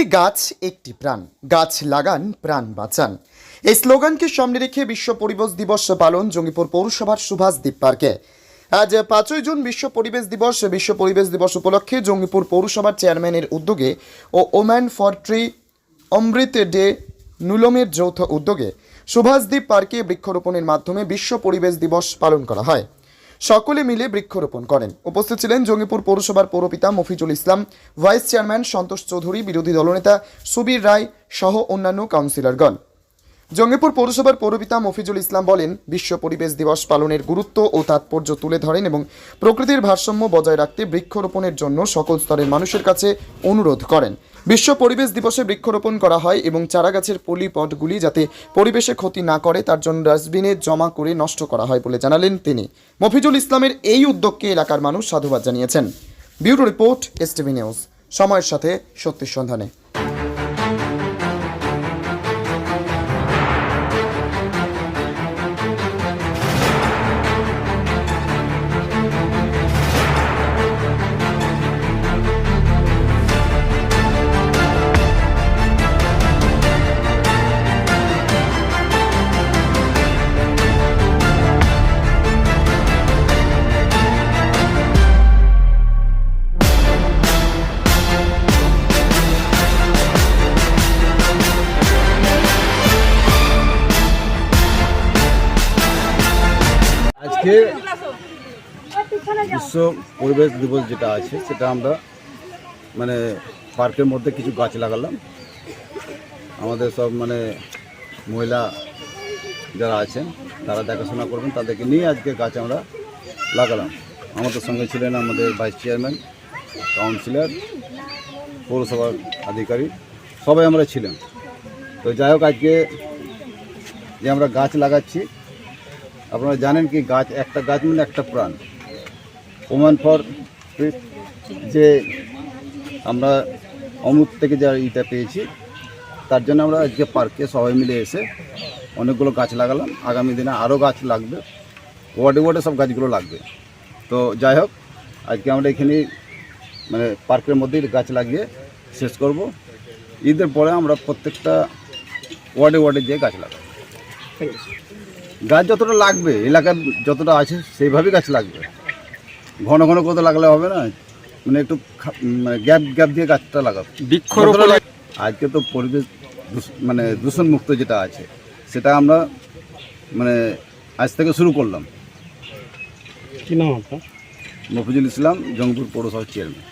একটি গাছ একটি প্রাণ, গাছ লাগান, প্রাণ বাঁচান। এই স্লোগানকে সামনে রেখে বিশ্ব পরিবেশ দিবস পালন জঙ্গিপুর পৌরসভার সুভাষ দ্বীপ পার্কে। আজ পাঁচই জুন বিশ্ব পরিবেশ দিবস, বিশ্ব পরিবেশ দিবস উপলক্ষে জঙ্গিপুর পৌরসভার চেয়ারম্যানের উদ্যোগে ও woman for tree Amrut DAY নুলমের যৌথ উদ্যোগে সুভাষদ্বীপ পার্কে বৃক্ষরোপণের মাধ্যমে বিশ্ব পরিবেশ দিবস পালন করা হয়। সকলে মিলে বৃক্ষরোপণ করেন। উপস্থিত ছিলেন জঙ্গিপুর পৌরসভার পৌরপিতা মফিজুল ইসলাম, ভাইস চেয়ারম্যান সন্তোষ চৌধুরী, বিরোধী দলনেতা সুবীর রায় সহ অন্যান্য কাউন্সিলরগণ। জঙ্গিপুর পৌরসভার পৌরপিতা মফিজুল ইসলাম বলেন, বিশ্ব পরিবেশ দিবস পালনের গুরুত্ব ও তাৎপর্য তুলে ধরেন এবং প্রকৃতির ভারসাম্য বজায় রাখতে বৃক্ষরোপণের জন্য সকল স্তরের মানুষের কাছে অনুরোধ করেন। বিশ্ব পরিবেশ দিবসে বৃক্ষরোপণ করা হয় এবং চারাগাছের পলি পটগুলি যাতে পরিবেশে ক্ষতি না করে, তার জন্য ডাস্টবিনে জমা করে নষ্ট করা হয় বলে জানালেন তিনি। মফিজুল ইসলামের এই উদ্যোগকে এলাকার মানুষ সাধুবাদ জানিয়েছেন। Bureau report, S TV news. সময়ের সাথে সত্যের সন্ধানে। আজকে বিশ্ব পরিবেশ দিবস যেটা আছে, সেটা আমরা মানে পার্কের মধ্যে কিছু গাছ লাগালাম। আমাদের সব মানে মহিলা যারা আছেন, তারা দেখাশোনা করবেন, তাদেরকে নিয়ে আজকে গাছ আমরা লাগালাম। আমাদের সঙ্গে ছিলেন আমাদের ভাইস চেয়ারম্যান, কাউন্সিলর, পৌরসভার আধিকারিক, সবাই আমরা ছিলাম। তো যাই হোক, আজকে যে আমরা গাছ লাগাচ্ছি আপনারা জানেন কি গাছ, একটা গাছ মানে একটা প্রাণ। ওমান ফর যে আমরা অমৃত থেকে যা ইটা পেয়েছি, তার জন্য আমরা আজকে পার্কে সবাই মিলে এসে অনেকগুলো গাছ লাগালাম। আগামী দিনে আরও গাছ লাগবে। ওয়ার্ডে ওয়ার্ডে সব গাছগুলো লাগবে। তো যাই হোক, আজকে আমরা এখানে মানে পার্কের মধ্যেই গাছ লাগিয়ে শেষ করব। ঈদের পরে আমরা প্রত্যেকটা ওয়ার্ডে ওয়ার্ডে যেয়ে গাছ লাগাবো। গাছ যতটা লাগবে এলাকার যতটা আছে সেইভাবেই গাছ লাগবে। ঘন ঘন কত লাগালে হবে না মানে একটু খা- মানে গ্যাপ গ্যাপ দিয়ে গাছটা লাগাবো বৃক্ষরোপণ আজকে তো পরিবেশ দূষ- মানে দূষণমুক্ত যেটা আছে সেটা আমরা মানে আজ থেকে শুরু করলাম। কি নাম আপনার? মফিজুল ইসলাম জঙ্গপুর পৌরসভার চেয়ারম্যান